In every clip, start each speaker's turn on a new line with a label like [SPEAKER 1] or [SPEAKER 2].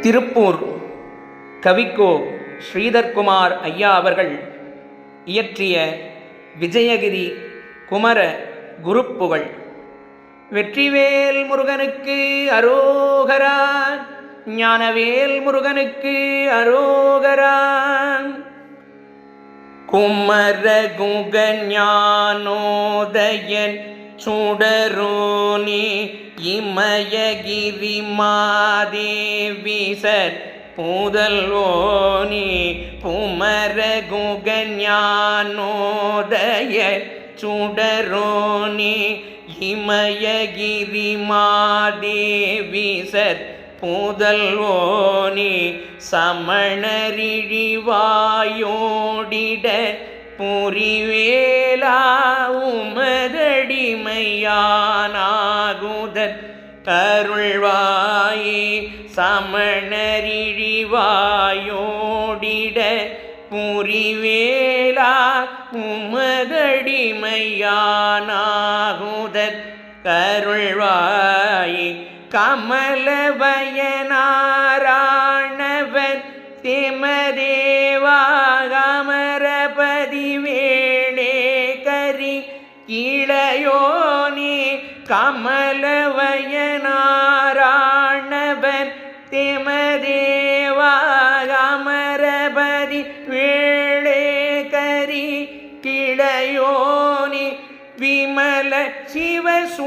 [SPEAKER 1] திருப்பூர் கவிக்கோ ஸ்ரீதர்குமார் ஐயா அவர்கள் இயற்றிய விஜயகிரி குமர குருப்புகழ். வெற்றிவேல் முருகனுக்கு அரோகரா ஞானவேல் முருகனுக்கு அரோகரான். குமரகுக ஞானோதயன் சுடரோனி இமயகிரி மாதேவி சர் பூதல்வோனி புமரகுகஞானோதய சுடரோனி இமயகிரி மாதேவி சர் பூதல்வோனி சமணரிழிவாயோடிட புரிவேலா உமதடிமையானாகுதற் கருள்வாயே சமணரிழிவாயோடிட புரிவேலா உமதடிமையானாகுதற் கருள்வாயே கமலவயனாராணவர் திமதேவாகமரபதி வேணே கரி இளையோனி கமலவயனாராணவர் திமதேவாகமரபதி வேளே கரி கிளையோனி விமல சிவசூலாயுடன்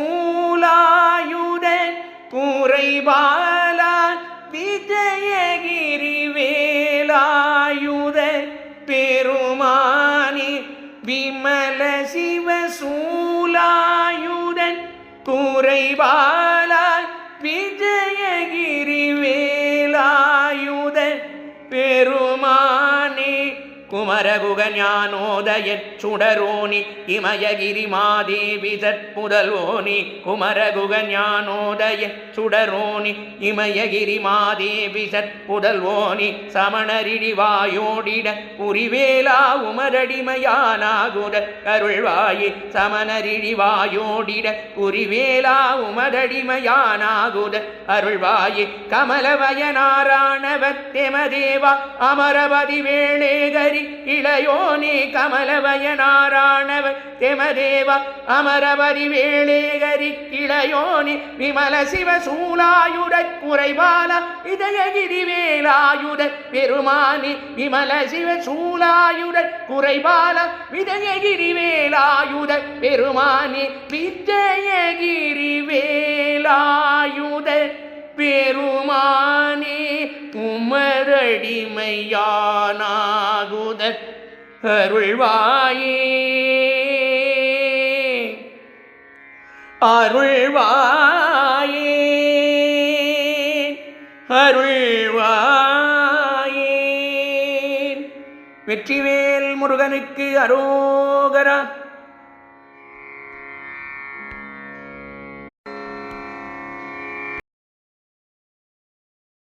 [SPEAKER 1] புரைபாலா விஜயகிரி வேலாயுத பெருமானி விமல குறைபாலா விஜயகிரி குமரகுக சுடரோனி இமயகிரி மாதேவி தற்புதலோனி குமரகுகஞானோதய சுடரோனி இமயகிரி மாதேவி சற்புதல்வோனி சமணரிடி வாயோடிட புரிவேலா உமரடிமையானாகுட கருள்வாயே சமணரிடி வாயோடிட புரிவேலா உமரடிமையானாகுட அருள்வாயே கமலவயனாராணவத்தெமதேவா அமரபதி வேளேகரி இளையோனி கமலவயனாராணவ தெமதேவ அமரபதி வேளேகரி இளையோனி விமல சிவ சூலாயுட குறைபால இதயகிரி வேலாயுத பெருமானி விமல சிவ சூலாயுட குறைபால விதயகிரி வேலாயுத பெருமானி விஜயகிரி வேலாயுத பெருமானே உமரடிமையானாகுத அருள்வாயே. அருள்வாயே. அருள்வாயே. வெற்றிவேல் முருகனுக்கு அரோகரா